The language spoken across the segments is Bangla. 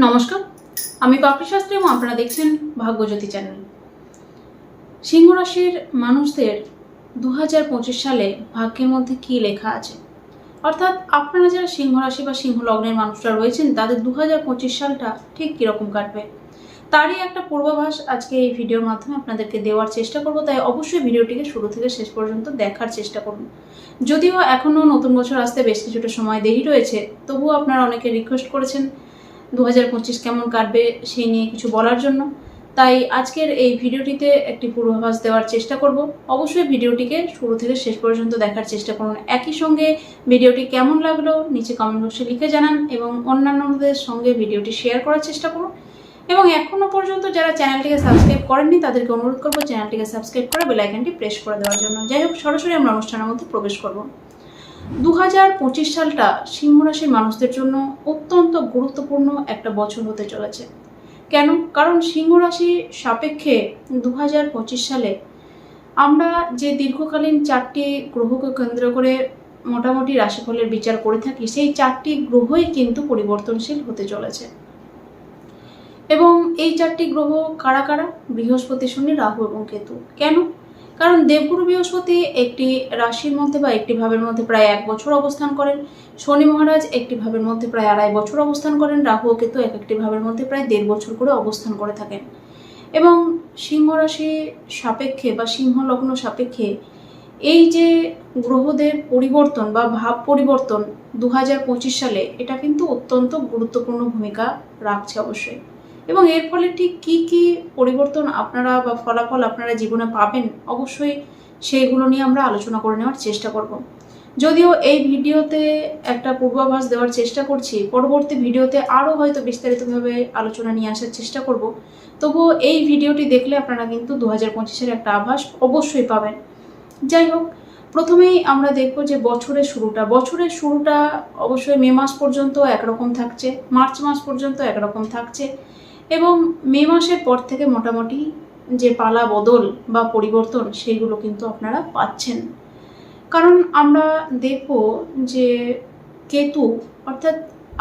নমস্কার, আমি পাপড়ি শাস্ত্রী এবং আপনারা দেখছেন ভাগ্যজ্যোতি চ্যানেল। সিংহ রাশির মানুষদের দু হাজার পঁচিশ সালে ভাগ্যের মধ্যে কি লেখা আছে? অর্থাৎ আপনারা যারা সিংহ রাশি বা সিংহ লগ্নের মানুষরা রয়েছেন, তাদের দু হাজার পঁচিশ সালটা ঠিক কীরকম কাটবে? তারই একটা পূর্বাভাস আজকে এই ভিডিওর মাধ্যমে আপনাদেরকে দেওয়ার চেষ্টা করব, তাই অবশ্যই ভিডিওটিকে শুরু থেকে শেষ পর্যন্ত দেখার চেষ্টা করুন। যদিও এখনও নতুন বছর আসতে বেশ কিছুটা সময় দেরি রয়েছে, তবুও আপনারা অনেকে রিকোয়েস্ট করেছেন দু হাজার পঁচিশ কেমন কাটবে সেই নিয়ে কিছু বলার জন্য। তাই আজকের এই ভিডিওটিতে একটি পূর্বাভাস দেওয়ার চেষ্টা করব। অবশ্যই ভিডিওটিকে শুরু থেকে শেষ পর্যন্ত দেখার চেষ্টা করুন। একই সঙ্গে ভিডিওটি কেমন লাগল নিচে কমেন্ট বক্সে লিখে জানান এবং অন্যান্যদের সঙ্গে ভিডিওটি শেয়ার করার চেষ্টা করুন। এবং এখনও পর্যন্ত যারা চ্যানেলটিকে সাবস্ক্রাইব করেননি, তাদেরকে অনুরোধ করব চ্যানেলটিকে সাবস্ক্রাইব করে বেল আইকনটি প্রেস করে দেওয়ার জন্য। যাই হোক, সরাসরি আমরা অনুষ্ঠানের মধ্যে প্রবেশ করব। দু হাজার পঁচিশ সালটা সিংহ রাশির মানুষদের জন্য অত্যন্ত গুরুত্বপূর্ণ একটা বছর হতে চলেছে। কেন? কারণ সিংহ রাশি সাপেক্ষে দু হাজার পঁচিশ সালে আমরা যে দীর্ঘকালীন চারটি গ্রহকে কেন্দ্র করে মোটামুটি রাশিফলের বিচার করে থাকি, সেই চারটি গ্রহই কিন্তু পরিবর্তনশীল হতে চলেছে। এবং এই চারটি গ্রহ কারা কারা? বৃহস্পতি, শনি, রাহু এবং কেতু। কেন? কারণ দেবগুরু বৃহস্পতি একটি রাশির মধ্যে বা একটি ভাবের মধ্যে প্রায় এক বছর অবস্থান করেন। শনি মহারাজ একটি ভাবের মধ্যে প্রায় আড়াই বছর অবস্থান করেন। রাহু কেতু এক একটি ভাবের মধ্যে প্রায় দেড় বছর করে অবস্থান করে থাকেন। এবং সিংহ রাশি সাপেক্ষে বা সিংহ লগ্ন সাপেক্ষে এই যে গ্রহদের পরিবর্তন বা ভাব পরিবর্তন দু হাজার পঁচিশ সালে, এটা কিন্তু অত্যন্ত গুরুত্বপূর্ণ ভূমিকা রাখছে অবশ্যই। এবং এর ফলে ঠিক কি কি পরিবর্তন আপনারা বা ফলাফল আপনারা জীবনে পাবেন, অবশ্যই সেইগুলো নিয়ে আমরা আলোচনা করে নেওয়ার চেষ্টা করব। যদিও এই ভিডিওতে একটা পূর্বাভাস দেওয়ার চেষ্টা করছি, পরবর্তী ভিডিওতে আরও হয়তো বিস্তারিতভাবে আলোচনা নিয়ে আসার চেষ্টা করব। তবুও এই ভিডিওটি দেখলে আপনারা কিন্তু দু হাজার একটা আভাস অবশ্যই পাবেন। যাই হোক, প্রথমেই আমরা দেখব যে বছরের শুরুটা। বছরের শুরুটা অবশ্যই মে মাস পর্যন্ত একরকম থাকছে, মার্চ মাস পর্যন্ত একরকম থাকছে। এবং মে মাসের পর থেকে মোটামুটি যে পালা বদল বা পরিবর্তন সেইগুলো কিন্তু আপনারা পাচ্ছেন। কারণ আমরা দেখব যে কেতু, অর্থাৎ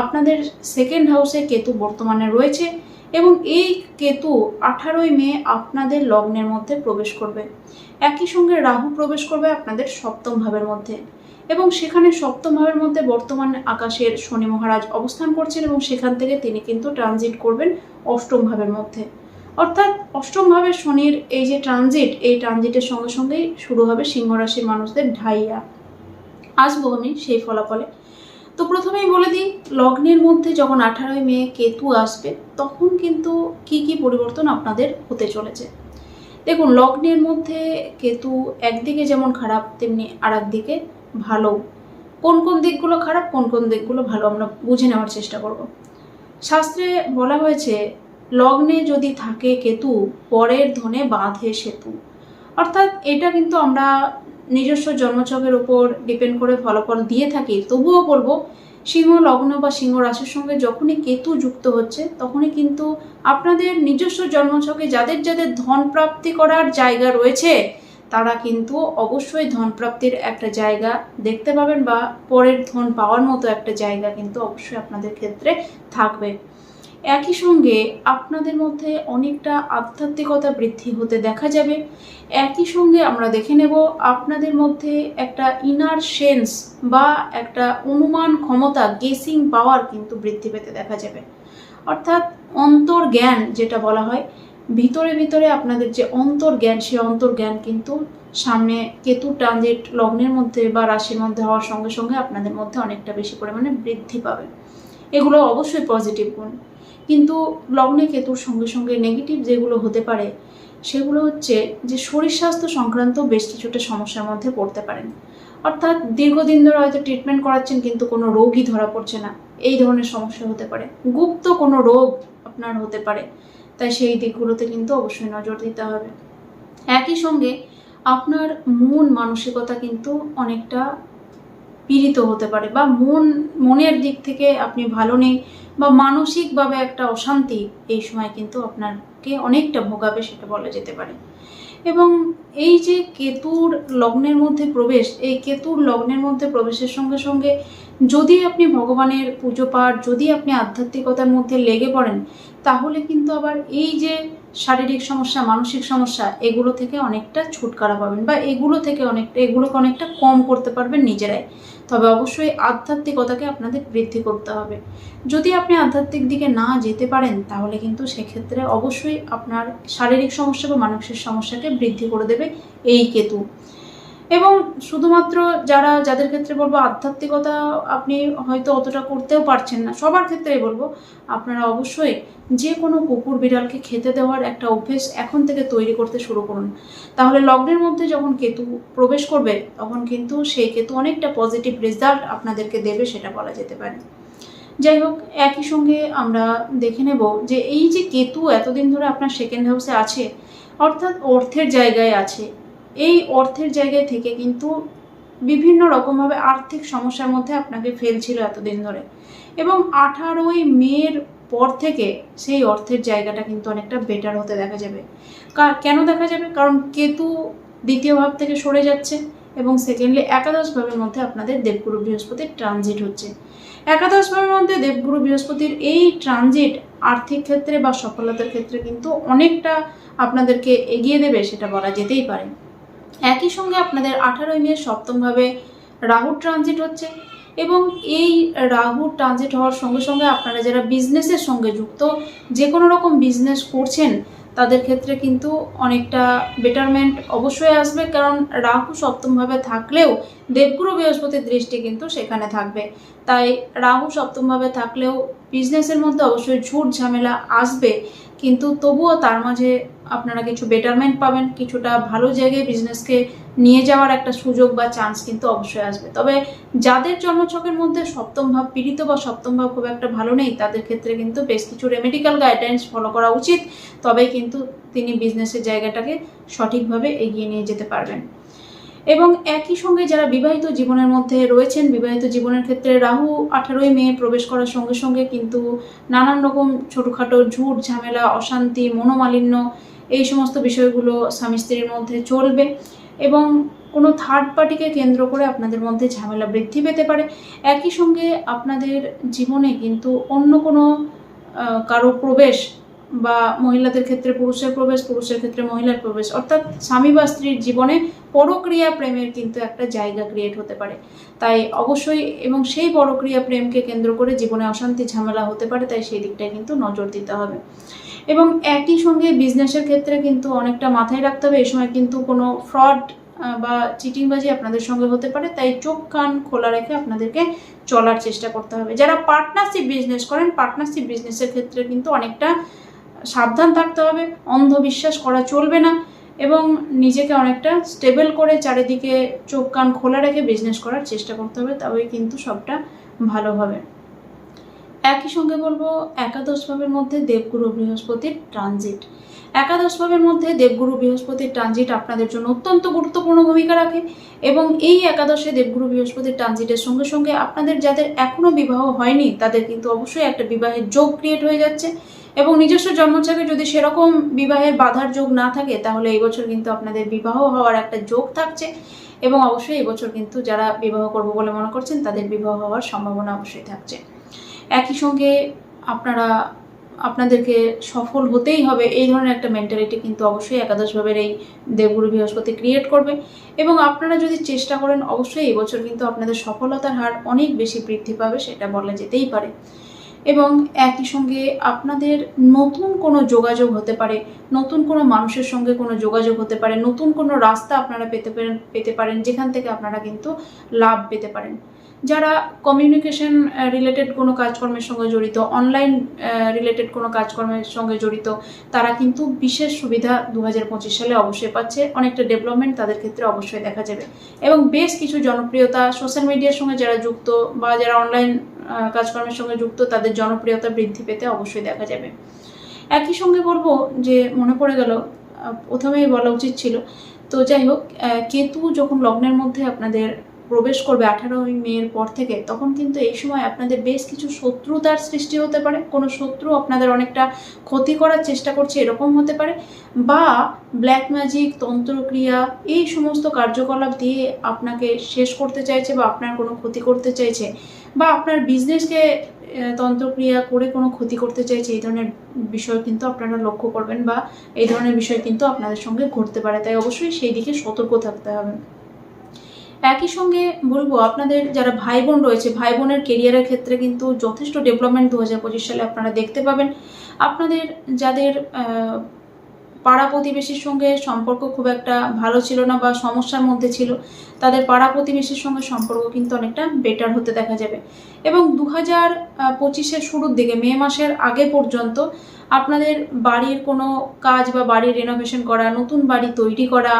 আপনাদের সেকেন্ড হাউসে কেতু বর্তমানে রয়েছে এবং এই কেতু আঠারোই মে আপনাদের লগ্নের মধ্যে প্রবেশ করবে। একই সঙ্গে রাহু প্রবেশ করবে আপনাদের সপ্তম ভাবের মধ্যে। এবং সেখানে সপ্তম ভাবের মধ্যে বর্তমান আকাশের শনি মহারাজ অবস্থান করছেন এবং সেখান থেকে তিনি কিন্তু ট্রানজিট করবেন অষ্টম ভাবের মধ্যে। অর্থাৎ অষ্টম ভাবের শনির এই যে ট্রানজিট এই ট্রানজিটের সঙ্গে সঙ্গেই শুরু হবে সিংহ রাশির মানুষদের ঢাইয়া। আসব আমি সেই ফলাফলে। তো প্রথমেই বলে দিই, লগ্নের মধ্যে যখন আঠারোই মে কেতু আসবে, তখন কিন্তু কি কি পরিবর্তন আপনাদের হতে চলেছে। দেখুন, লগ্নের মধ্যে কেতু একদিকে যেমন খারাপ, তেমনি আর দিকে ভালো। কোন কোন দিকগুলো খারাপ, কোন কোন দিকগুলো ভালো, আমরা বুঝে নেওয়ার চেষ্টা করব। শাস্ত্রে বলা হয়েছে, লগ্নে যদি থাকে কেতু, পরের ধনে বাঁধে সেতু। অর্থাৎ এটা কিন্তু আমরা নিজস্ব জন্মচকের উপর ডিপেন্ড করে ফলাফল দিয়ে থাকি। তবুও বলব, সিংহ লগ্ন বা সিংহ রাশির সঙ্গে যখনই কেতু যুক্ত হচ্ছে, তখনই কিন্তু আপনাদের নিজস্ব জন্মছকে, যাদের যাদের ধন প্রাপ্তি করার জায়গা রয়েছে তারা কিন্তু অবশ্যই ধনপ্রাপ্তির একটা জায়গা দেখতে পাবেন বা পরের ধন পাওয়ার মতো একটা জায়গা কিন্তু অবশ্যই আপনাদের ক্ষেত্রে থাকবে। একই সঙ্গে আপনাদের মধ্যে অনেকটা আধ্যাত্মিকতা বৃদ্ধি হতে দেখা যাবে। একই সঙ্গে আমরা দেখে নেব আপনাদের মধ্যে একটা ইনার সেন্স বা একটা অনুমান ক্ষমতা গেসিং পাওয়ার কিন্তু বৃদ্ধি পেতে দেখা যাবে। অর্থাৎ অন্তর্জ্ঞান যেটা বলা হয় ভিতরে ভিতরে আপনাদের যে অন্তর্জ্ঞান সেই অন্তর্জ্ঞান কিন্তু সামনে কেতু ট্রানজিট লগ্নের মধ্যে বা রাশির মধ্যে হওয়ার সঙ্গে সঙ্গে আপনাদের মধ্যে অনেকটা বেশি পরিমাণে বৃদ্ধি পাবে। এগুলো অবশ্যই পজিটিভ গুণ। কিন্তু লগ্নে কেতুর সঙ্গে সঙ্গে নেগেটিভ যেগুলো হতে পারে, সেগুলো হচ্ছে যে শরীর স্বাস্থ্য সংক্রান্ত বেশ কিছুটা সমস্যার মধ্যে পড়তে পারেন। অর্থাৎ দীর্ঘদিন ধরে হয়তো ট্রিটমেন্ট করাচ্ছেন কিন্তু কোনো রোগই ধরা পড়ছে না। এই ধরনের সমস্যা হতে পারে। গুপ্ত কোনো রোগ আপনার হতে পারে। তাই সেই দিকগুলোতে কিন্তু অবশ্যই নজর দিতে হবে। একই সঙ্গে আপনার মন মানসিকতা কিন্তু অনেকটা পীড়িত হতে পারে বা মন, মনের দিক থেকে আপনি ভালো নেই বা মানসিকভাবে একটা অশান্তি এই সময় কিন্তু আপনাকে অনেকটা ভোগাবে সেটা বলা যেতে পারে। এবং এই যে কেতুর লগ্নের মধ্যে প্রবেশ, এই কেতুর লগ্নের মধ্যে প্রবেশের সঙ্গে সঙ্গে যদি আপনি ভগবানের পুজো পাঠ, যদি আপনি আধ্যাত্মিকতার মধ্যে লেগে পড়েন তাহলে কিন্তু আবার এই যে শারীরিক সমস্যা, মানসিক সমস্যা, এগুলো থেকে অনেকটা ছুটকারা পাবেন বা এগুলো থেকে অনেকটা এগুলোকে অনেকটা কম করতে পারবেন নিজেরাই। তবে অবশ্যই আধ্যাত্মিকতাকে আপনাদের বৃদ্ধি করতে হবে। যদি আপনি আধ্যাত্মিক দিকে না যেতে পারেন, তাহলে কিন্তু সেক্ষেত্রে অবশ্যই আপনার শারীরিক সমস্যা বা মানসিক সমস্যাকে বৃদ্ধি করে দেবে এই কেতু। এবং শুধুমাত্র যারা, যাদের ক্ষেত্রে বলব আধ্যাত্মিকতা আপনি হয়তো অতটা করতেও পারছেন না, সবার ক্ষেত্রেই বলব, আপনারা অবশ্যই যে কোনো কুকুর বিড়ালকে খেতে দেওয়ার একটা অভ্যেস এখন থেকে তৈরি করতে শুরু করুন। তাহলে লগ্নের মধ্যে যখন কেতু প্রবেশ করবে, তখন কিন্তু সেই কেতু অনেকটা পজিটিভ রেজাল্ট আপনাদেরকে দেবে সেটা বলা যেতে পারে। যাই হোক, একই সঙ্গে আমরা দেখে নেব যে এই যে কেতু এতদিন ধরে আপনার সেকেন্ড হাউসে আছে, অর্থাৎ অর্থের জায়গায় আছে এই অর্থের জায়গায় থেকে কিন্তু বিভিন্ন রকমভাবে আর্থিক সমস্যার মধ্যে আপনাকে ফেলছিল এতদিন ধরে। এবং আঠারোই মের পর থেকে সেই অর্থের জায়গাটা কিন্তু অনেকটা বেটার হতে দেখা যাবে। কেন দেখা যাবে? কারণ কেতু দ্বিতীয় ভাব থেকে সরে যাচ্ছে এবং সেকেন্ডলি একাদশ ভাবের মধ্যে আপনাদের দেবগুরু বৃহস্পতির ট্রানজিট হচ্ছে। একাদশ ভাবের মধ্যে দেবগুরু বৃহস্পতির এই ট্রানজিট আর্থিক ক্ষেত্রে বা সফলতার ক্ষেত্রে কিন্তু অনেকটা আপনাদেরকে এগিয়ে দেবে, সেটা বলা যেতেই পারে। একই সঙ্গে আপনাদের আঠারোই মে সপ্তমভাবে রাহু ট্রানজিট হচ্ছে এবং এই রাহু ট্রানজিট হওয়ার সঙ্গে সঙ্গে আপনারা যারা বিজনেসের সঙ্গে যুক্ত যে কোনো রকম বিজনেস করছেন, তাদের ক্ষেত্রে কিন্তু অনেকটা বেটারমেন্ট অবশ্যই আসবে। কারণ রাহু সপ্তমভাবে থাকলেও দেবগুরু বৃহস্পতির দৃষ্টি কিন্তু সেখানে থাকবে। তাই রাহু সপ্তমভাবে থাকলেও বিজনেসের মধ্যে অবশ্যই ঝুট ঝামেলা আসবে। কিন্তু তবুও তার মাঝে আপনারা কিছু বেটারমেন্ট পাবেন, কিছুটা ভালো জায়গায় বিজনেসকে নিয়ে যাওয়ার একটা সুযোগ বা চান্স কিন্তু অবশ্যই আসবে। তবে যাদের জন্মছকের মধ্যে সপ্তম ভাব পীড়িত বা সপ্তম ভাব খুব একটা ভালো নেই, তাদের ক্ষেত্রে কিন্তু বেশ কিছু রেমেডিক্যাল গাইডলাইন্স ফলো করা উচিত। তবেই কিন্তু তিনি বিজনেসের জায়গাটাকে সঠিকভাবে এগিয়ে নিয়ে যেতে পারবেন। এবং একই সঙ্গে যারা বিবাহিত জীবনের মধ্যে রয়েছেন, বিবাহিত জীবনের ক্ষেত্রে রাহু আঠারোই মে প্রবেশ করার সঙ্গে সঙ্গে কিন্তু নানান রকম ছোটোখাটো ঝুট, ঝামেলা, অশান্তি, মনোমালিন্য এই সমস্ত বিষয়গুলো স্বামী স্ত্রীর মধ্যে চলবে এবং কোনো থার্ড পার্টিকে কেন্দ্র করে আপনাদের মধ্যে ঝামেলা বৃদ্ধি পেতে পারে। একই সঙ্গে আপনাদের জীবনে কিন্তু অন্য কোনো কারও প্রবেশ বা মহিলাদের ক্ষেত্রে পুরুষের প্রবেশ, পুরুষের ক্ষেত্রে মহিলার প্রবেশ। অর্থাৎ স্বামী বা স্ত্রীর জীবনে পরক্রিয়া প্রেমের কিন্তু একটা জায়গা ক্রিয়েট হতে পারে। তাই অবশ্যই এবং সেই পরক্রিয়া প্রেমকে কেন্দ্র করে জীবনে অশান্তি, ঝামেলা হতে পারে, তাই সেই দিকটায় কিন্তু নজর দিতে হবে। এবং একই সঙ্গে বিজনেসের ক্ষেত্রে কিন্তু অনেকটা মাথায় রাখতে হবে। এই সময় কিন্তু কোনো ফ্রড বা চিটিংবাজি আপনাদের সঙ্গে হতে পারে। তাই চোখ, কান খোলা রেখে আপনাদেরকে চলার চেষ্টা করতে হবে। যারা পার্টনারশিপ বিজনেস করেন পার্টনারশিপ বিজনেসের ক্ষেত্রে কিন্তু অনেকটা সাবধান থাকতে হবে, অন্ধবিশ্বাস করা চলবে না এবং নিজেকে অনেকটা স্টেবল করে চারিদিকে চোখ কান খোলা রেখে বিজনেস করার চেষ্টা করতে হবে, তবেই কিন্তু সবটা ভালো হবে। একই সঙ্গে বলব, একাদশ ভাবের মধ্যে দেবগুরু বৃহস্পতির ট্রানজিট একাদশ ভাবের মধ্যে দেবগুরু বৃহস্পতির ট্রানজিট আপনাদের জন্য অত্যন্ত গুরুত্বপূর্ণ ভূমিকা রাখে এবং এই একাদশে দেবগুরু বৃহস্পতির ট্রানজিটের সঙ্গে সঙ্গে আপনাদের যাদের এখনও বিবাহ হয়নি, তাদের কিন্তু অবশ্যই একটা বিবাহের যোগ ক্রিয়েট হয়ে যাচ্ছে। এবং নিজস্ব জন্মছকে যদি সেরকম বিবাহের বাধার যোগ না থাকে, তাহলে এই বছর কিন্তু আপনাদের বিবাহ হওয়ার একটা যোগ থাকছে। এবং অবশ্যই এবছর কিন্তু যারা বিবাহ করব বলে মনে করছেন, তাদের বিবাহ হওয়ার সম্ভাবনা অবশ্যই থাকছে। একই সঙ্গে আপনারা, আপনাদেরকে সফল হতেই হবে, এই ধরনের একটা মেন্টালিটি কিন্তু অবশ্যই একাদশ ভাবের এই দেবগুরু বৃহস্পতি ক্রিয়েট করবে। এবং আপনারা যদি চেষ্টা করেন, অবশ্যই এবছর কিন্তু আপনাদের সফলতার হার অনেক বেশি বৃদ্ধি পাবে, সেটা বলা যেতেই পারে। এবং একই সঙ্গে আপনাদের নতুন কোনো যোগাযোগ হতে পারে, নতুন কোনো মানুষের সঙ্গে কোনো যোগাযোগ হতে পারে, নতুন কোনো রাস্তা আপনারা পেতে পেতে পারেন, যেখান থেকে আপনারা কিন্তু লাভ পেতে পারেন। যারা কমিউনিকেশন রিলেটেড কোনো কাজকর্মের সঙ্গে জড়িত অনলাইন রিলেটেড কোনো কাজকর্মের সঙ্গে জড়িত, তারা কিন্তু বিশেষ সুবিধা দু হাজার পঁচিশ সালে অবশ্যই পাচ্ছে। অনেকটা ডেভেলপমেন্ট তাদের ক্ষেত্রে অবশ্যই দেখা যাবে। এবং বেশ কিছু জনপ্রিয়তা সোশ্যাল মিডিয়ার সঙ্গে যারা যুক্ত বা যারা অনলাইন কাজকর্মের সঙ্গে যুক্ত, তাদের জনপ্রিয়তা বৃদ্ধি পেতে অবশ্যই দেখা যাবে। একই সঙ্গে বলব যে মনে পড়ে গেল প্রথমেই বলা উচিত ছিল, তো যাই হোক কেতু যখন লগ্নের মধ্যে আপনাদের প্রবেশ করবে আঠারোই মেয়ের পর থেকে, তখন কিন্তু এই সময় আপনাদের বেশ কিছু শত্রুতার সৃষ্টি হতে পারে। কোনো শত্রু আপনাদের অনেকটা ক্ষতি করার চেষ্টা করছে, এরকম হতে পারে। বা ব্ল্যাক ম্যাজিক তন্ত্রক্রিয়া, এই সমস্ত কার্যকলাপ দিয়ে আপনাকে শেষ করতে চাইছে বা আপনার কোনো ক্ষতি করতে চাইছে, বা আপনার বিজনেসকে তন্ত্রক্রিয়া করে কোনো ক্ষতি করতে চাইছে, এই ধরনের বিষয় কিন্তু আপনারা লক্ষ্য করবেন বা এই ধরনের বিষয় কিন্তু আপনাদের সঙ্গে ঘটতে পারে। তাই অবশ্যই সেই দিকে সতর্ক থাকতে হবে। একই সঙ্গে বলব, আপনাদের যারা ভাই বোন রয়েছে ভাই বোনের কেরিয়ারের ক্ষেত্রে কিন্তু যথেষ্ট ডেভেলপমেন্ট দু হাজার পঁচিশ সালে আপনারা দেখতে পাবেন। আপনাদের যাদের পাড়া প্রতিবেশীর সঙ্গে সম্পর্ক খুব একটা ভালো ছিল না বা সমস্যার মধ্যে ছিল, তাদের পাড়া প্রতিবেশীর সঙ্গে সম্পর্ক কিন্তু অনেকটা বেটার হতে দেখা যাবে। এবং দু হাজার পঁচিশের শুরুর দিকে, মে মাসের আগে পর্যন্ত আপনাদের বাড়ির কোনো কাজ বা বাড়ির রেনোভেশন করা, নতুন বাড়ি তৈরি করা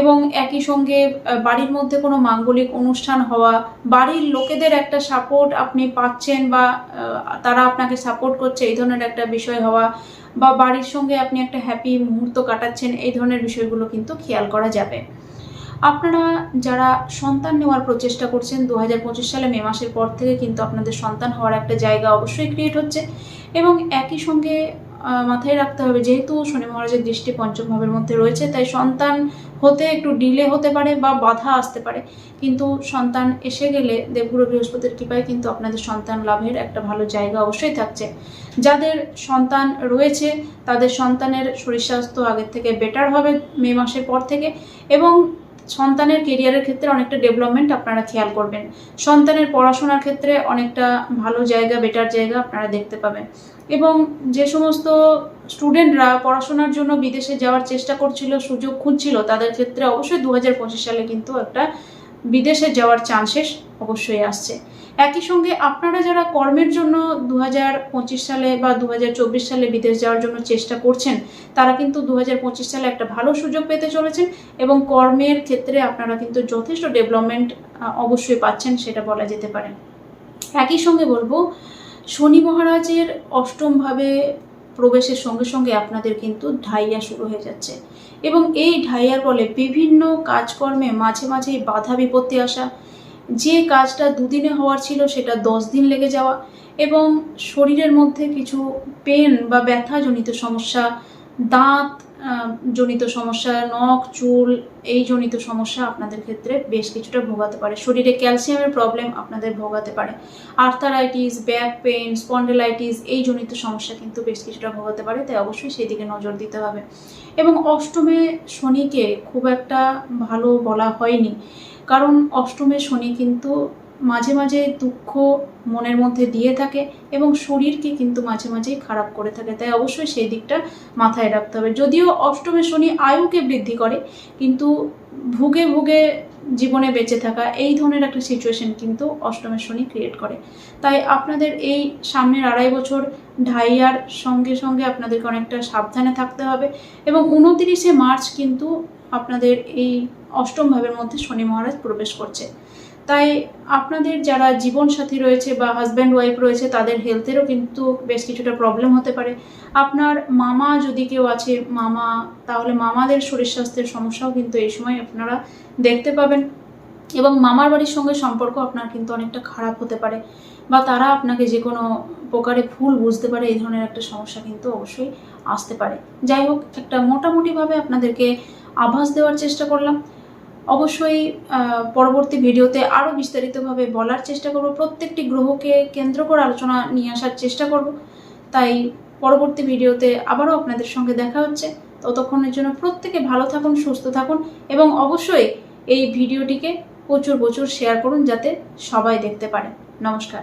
এবং একই সঙ্গে বাড়ির মধ্যে কোনো মাঙ্গলিক অনুষ্ঠান হওয়া, বাড়ির লোকেদের একটা সাপোর্ট আপনি পাচ্ছেন বা তারা আপনাকে সাপোর্ট করছে, এই ধরনের একটা বিষয় হওয়া বা বাড়ির সঙ্গে আপনি একটা হ্যাপি মুহূর্ত কাটাচ্ছেন, এই ধরনের বিষয়গুলো কিন্তু খেয়াল করা যাবে। আপনারা যারা সন্তান নেওয়ার প্রচেষ্টা করছেন দু হাজার পঁচিশ সালে মে মাসের পর থেকে কিন্তু আপনাদের সন্তান হওয়ার একটা জায়গা অবশ্যই ক্রিয়েট হচ্ছে এবং একই সঙ্গে মাথায় রাখতে হবে। যেহেতু শনি মহারাজের দৃষ্টি পঞ্চম ভাবের মধ্যে রয়েছে, তাই সন্তান হতে একটু ডিলে হতে পারে বা বাধা আসতে পারে। কিন্তু সন্তান এসে গেলে দেবগুরু বৃহস্পতির কৃপায় কিন্তু আপনাদের সন্তান লাভের একটা ভালো জায়গা অবশ্যই থাকছে। যাদের সন্তান রয়েছে, তাদের সন্তানের শরীর স্বাস্থ্য আগের থেকে বেটার হবে মে মাসের পর থেকে এবং সন্তানের কেরিয়ারের ক্ষেত্রে অনেকটা ডেভেলপমেন্ট আপনারা খেয়াল করবেন। সন্তানের পড়াশোনার ক্ষেত্রে অনেকটা ভালো জায়গা বেটার জায়গা আপনারা দেখতে পাবেন। এবং যে সমস্ত স্টুডেন্টরা পড়াশোনার জন্য বিদেশে যাওয়ার চেষ্টা করছিল, সুযোগ খুঁজছিল, তাদের ক্ষেত্রে অবশ্যই দু হাজার পঁচিশ সালে কিন্তু একটা বিদেশে যাওয়ার চান্সেস অবশ্যই আসছে। একই সঙ্গে আপনারা যারা কর্মের জন্য দু হাজার পঁচিশ সালে বা দু সালে বিদেশ যাওয়ার জন্য চেষ্টা করছেন, তারা কিন্তু দু সালে একটা ভালো সুযোগ পেতে চলেছেন এবং কর্মের ক্ষেত্রে আপনারা কিন্তু যথেষ্ট ডেভেলপমেন্ট অবশ্যই পাচ্ছেন, সেটা বলা যেতে পারে। একই সঙ্গে বলব, শনি মহারাজের অষ্টমভাবে প্রবেশের সঙ্গে সঙ্গে আপনাদের কিন্তু ঢাইয়া শুরু হয়ে যাচ্ছে এবং এই ঢাইয়ার ফলে বিভিন্ন কাজকর্মে মাঝে মাঝেই বাধা বিপত্তি আসা যে কাজটা দুদিনে হওয়ার ছিল সেটা দশ দিন লেগে যাওয়া এবং শরীরের মধ্যে কিছু পেন বা ব্যথাজনিত সমস্যা, দাঁত জনিত সমস্যা, নখ, চুল, এই জনিত সমস্যা আপনাদের ক্ষেত্রে বেশ কিছুটা ভোগাতে পারে। শরীরে ক্যালসিয়ামের প্রবলেম আপনাদের ভোগাতে পারে। আর্থারাইটিস ব্যাক পেন স্পন্ডেলাইটিস এই জনিত সমস্যা কিন্তু বেশ কিছুটা ভোগাতে পারে, তাই অবশ্যই সেই দিকে নজর দিতে হবে। এবং অষ্টমে শনিকে খুব একটা ভালো বলা হয়নি। কারণ অষ্টমে শনি কিন্তু মাঝে মাঝে দুঃখ মনের মধ্যে দিয়ে থাকে এবং শরীরকে কিন্তু মাঝে মাঝেই খারাপ করে থাকে। তাই অবশ্যই সেই দিকটা মাথায় রাখতে হবে। যদিও অষ্টমে শনি আয়ুকে বৃদ্ধি করে, কিন্তু ভুগে ভুগে জীবনে বেঁচে থাকা এই ধরনের একটা সিচুয়েশন কিন্তু অষ্টমের শনি ক্রিয়েট করে। তাই আপনাদের এই সামনের আড়াই বছর ঢাইয়ার সঙ্গে সঙ্গে আপনাদেরকে অনেকটা সাবধানে থাকতে হবে এবং উনতিরিশে মার্চ কিন্তু আপনাদের এই অষ্টম ভাবের মধ্যে শনি মহারাজ প্রবেশ করছে। তাই আপনাদের যারা জীবনসাথী রয়েছে বা হাজব্যান্ড ওয়াইফ রয়েছে, তাদের হেলথেরও কিন্তু বেশ কিছুটা প্রবলেম হতে পারে। আপনার মামা যদি কেউ আছে, মামা, তাহলে মামাদের শরীর স্বাস্থ্যের সমস্যাও কিন্তু এই সময় আপনারা দেখতে পাবেন। এবং মামার বাড়ির সঙ্গে সম্পর্ক আপনার কিন্তু অনেকটা খারাপ হতে পারে বা তারা আপনাকে যে কোনো প্রকারে ভুল বুঝতে পারে, এই ধরনের একটা সমস্যা কিন্তু অবশ্যই আসতে পারে। যাই হোক, একটা মোটামুটিভাবে আপনাদেরকে আভাস দেওয়ার চেষ্টা করলাম। অবশ্যই পরবর্তী ভিডিওতে আরও বিস্তারিতভাবে বলার চেষ্টা করব। প্রত্যেকটি গ্রহকে কেন্দ্র করে আলোচনা নিয়ে আসার চেষ্টা করব। তাই পরবর্তী ভিডিওতে আবারও আপনাদের সঙ্গে দেখা হচ্ছে। ততক্ষণের জন্য প্রত্যেকে ভালো থাকুন, সুস্থ থাকুন এবং অবশ্যই এই ভিডিওটিকে প্রচুর প্রচুর শেয়ার করুন যাতে সবাই দেখতে পারে। নমস্কার।